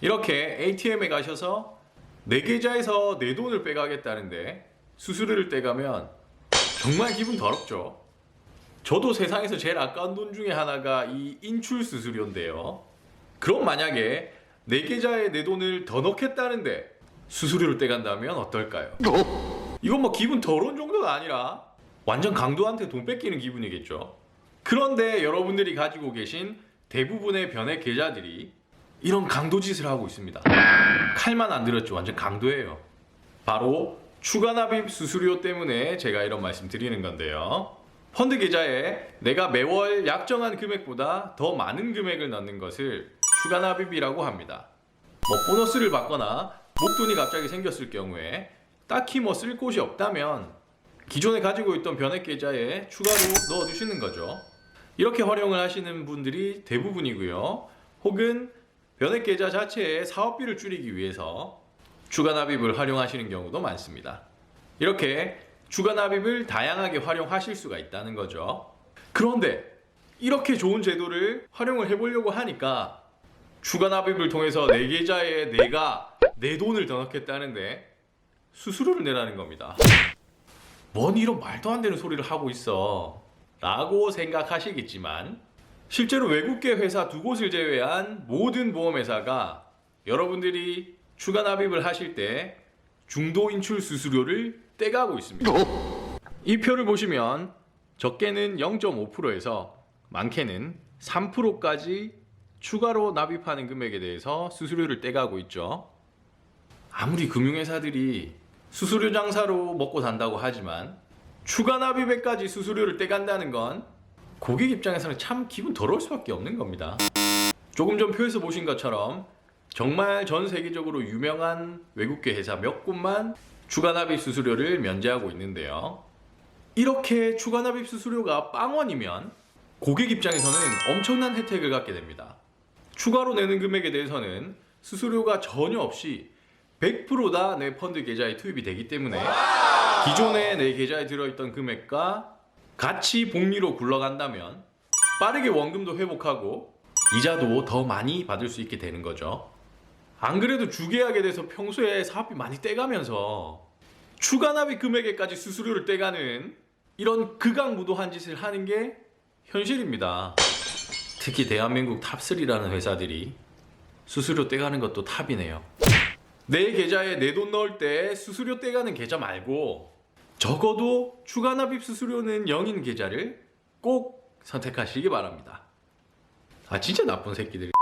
이렇게 ATM에 가셔서 내 계좌에서 내 돈을 빼가겠다는데 수수료를 떼가면 정말 기분 더럽죠. 저도 세상에서 제일 아까운 돈 중에 하나가 이 인출 수수료인데요. 그럼 만약에 내 계좌에 내 돈을 더 넣겠다는데 수수료를 떼간다면 어떨까요? 이건 뭐 기분 더러운 정도가 아니라 완전 강도한테 돈 뺏기는 기분이겠죠. 그런데 여러분들이 가지고 계신 대부분의 변액 계좌들이 이런 강도 짓을 하고 있습니다. 칼만 안 들었죠. 완전 강도예요. 바로 추가 납입 수수료 때문에 제가 이런 말씀 드리는 건데요. 펀드 계좌에 내가 매월 약정한 금액보다 더 많은 금액을 넣는 것을 추가 납입이라고 합니다. 뭐 보너스를 받거나 목돈이 갑자기 생겼을 경우에 딱히 뭐 쓸 곳이 없다면 기존에 가지고 있던 변액 계좌에 추가로 넣어 두시는 거죠. 이렇게 활용을 하시는 분들이 대부분이고요. 혹은 변액 계좌 자체의 사업비를 줄이기 위해서 추가 납입을 활용하시는 경우도 많습니다. 이렇게 추가 납입을 다양하게 활용하실 수가 있다는 거죠. 그런데 이렇게 좋은 제도를 활용을 해보려고 하니까 추가 납입을 통해서 내 계좌에 내가 내 돈을 더 넣겠다는데 수수료를 내라는 겁니다. 뭔 이런 말도 안 되는 소리를 하고 있어. 라고 생각하시겠지만 실제로 외국계 회사 두 곳을 제외한 모든 보험회사가 여러분들이 추가 납입을 하실 때 중도 인출 수수료를 떼가고 있습니다. 이 표를 보시면 적게는 0.5%에서 많게는 3%까지 추가로 납입하는 금액에 대해서 수수료를 떼가고 있죠. 아무리 금융회사들이 수수료 장사로 먹고 산다고 하지만 추가 납입에까지 수수료를 떼간다는 건 고객 입장에서는 참 기분 더러울 수밖에 없는 겁니다. 조금 전 표에서 보신 것처럼 정말 전 세계적으로 유명한 외국계 회사 몇 곳만 추가 납입 수수료를 면제하고 있는데요. 이렇게 추가 납입 수수료가 빵원이면 고객 입장에서는 엄청난 혜택을 갖게 됩니다. 추가로 내는 금액에 대해서는 수수료가 전혀 없이 100%다 내 펀드 계좌에 투입이 되기 때문에 기존에 내 계좌에 들어있던 금액과 같이 복리로 굴러간다면 빠르게 원금도 회복하고 이자도 더 많이 받을 수 있게 되는 거죠. 안 그래도 주계약에 대해서 평소에 사업비 많이 떼가면서 추가 납입 금액에까지 수수료를 떼가는 이런 극악무도한 짓을 하는 게 현실입니다. 특히 대한민국 탑3라는 회사들이 수수료 떼가는 것도 탑이네요. 내 계좌에 내 돈 넣을 때 수수료 떼가는 계좌 말고 적어도 추가 납입 수수료는 0인 계좌를 꼭 선택하시기 바랍니다. 아 진짜 나쁜 새끼들이.